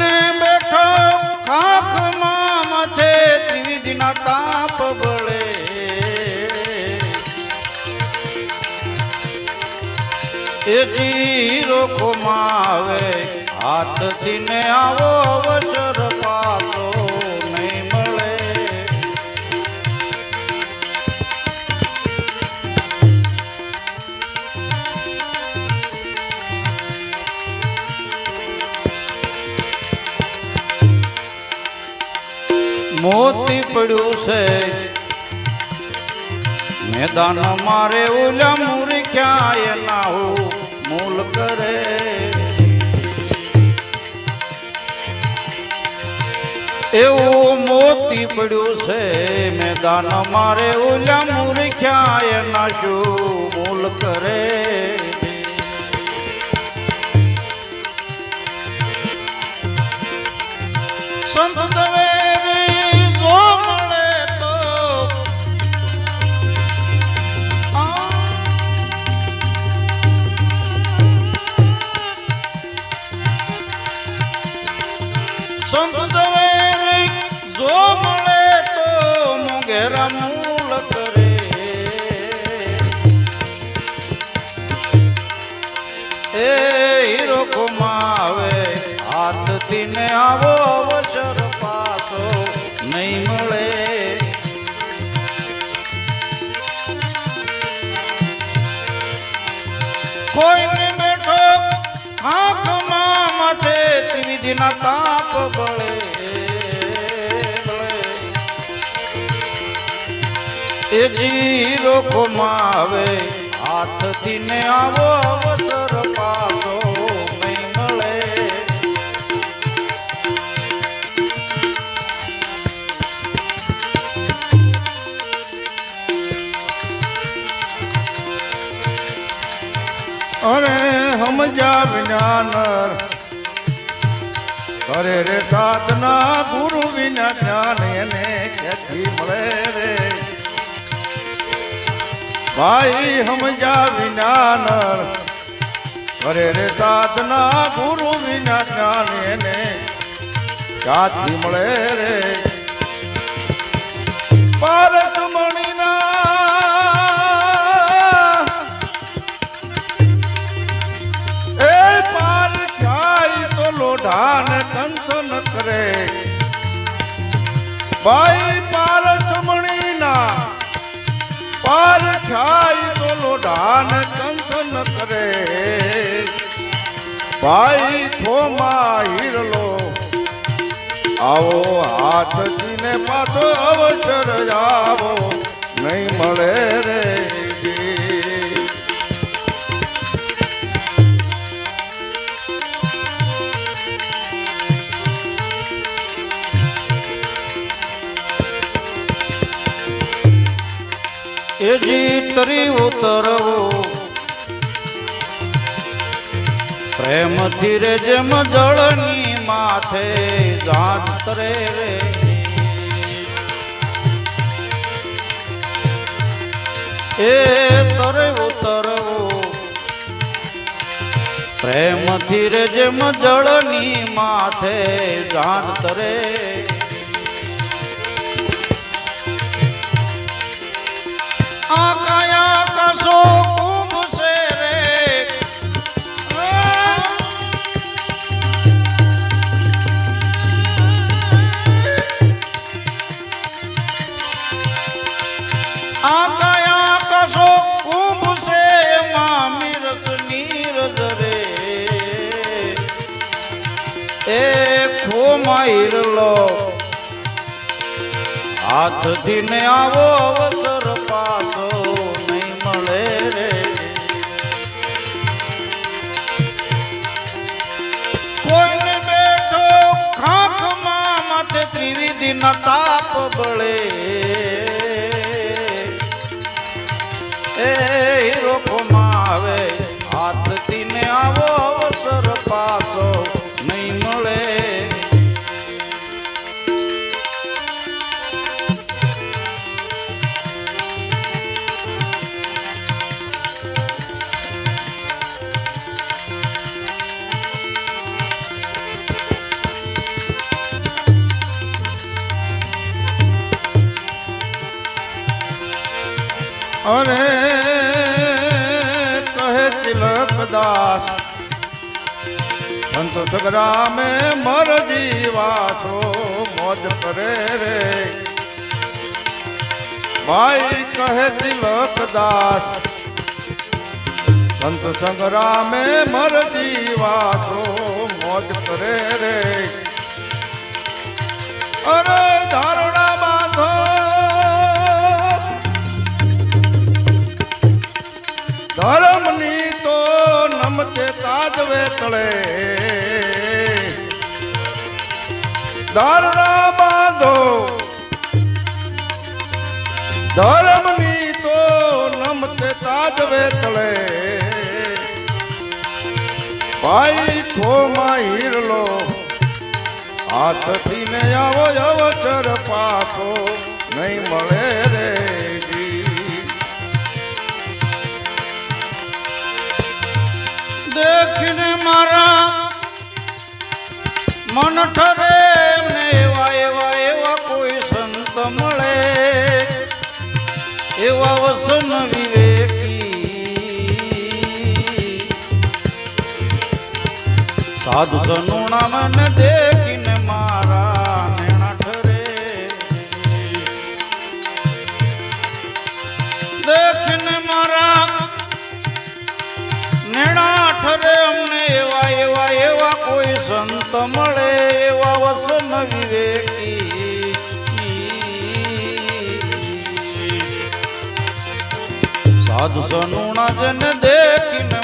ને બેઠો ખાખમાં મથે ત્રિવિધના તાપ બળે. એથી રોખોમાં આવે હાથથી ને આવો અવસર મોતી પડ્યું છે. મેદાન મારે ઉલા મૂરી ક્યાંય ના હો, મૂલ કરે. એવું મોતી પડ્યું છે. મેદાન મારે ઉલા મૂરી ક્યાંય ના શું મૂલ કરે. હાથથી ને આવો અવસર પાછો નહીં મળે કોઈને બેઠો આંખમાં માથે ત્રિવિધિના તાપ બળે. એ જીરો કોમાવે હાથથી ને આવો અવસર પાછો અરે સમજા વિજ્ઞાન કરે રે સાધના ગુરુ વિના જ્ઞાન એને ક્યાંથી મળે રે? ભાઈ સમજા વિજ્ઞાન કરે રે સાધના ગુરુ વિના જ્ઞાન એને ક્યાંથી મળે રે? ભાઈ પાર ચમણીના પાર છાય તો લોઢાને ન કરે. ભાઈ ખોમાં હીરલો, આવો હાથજીને પાછો અવસર આવો, નહીં મળે રે એ જીતરી ઉતરવો. પ્રેમ ધીરે જેમ જળની માથે જાતરે રે એ તરે ઉતરવો. પ્રેમ ધીરે જેમ જળની માથે કસો રે. માઈરલો હાથથી ને આવો અવસર તાપ બળે અરે કહે તિલક દાસ, સંતો સગરામે મર જીવાસો મોજ કરે રે. ભાઈ કહે તિલક દાસ, સંત સંગ્રામે મર જીવાસો મોજ કરે રે. અરે ધારણા તળે ધારણા બાંધો ધર્મની તો નમતે તાજવે તળે ભાઈ ખોમાં હીરલો હાથથી ને આવો અવસર પાકો નહીં મળે રે દેખીને મારા મન ઠરે ને એવા એવા એવા કોઈ સંત મળે, એવા વસન વિવેકી. સાધુ સનુણા મને દેખીને મળે એવા વસન વિવેકી સાધુ સનુણા જન દેખીને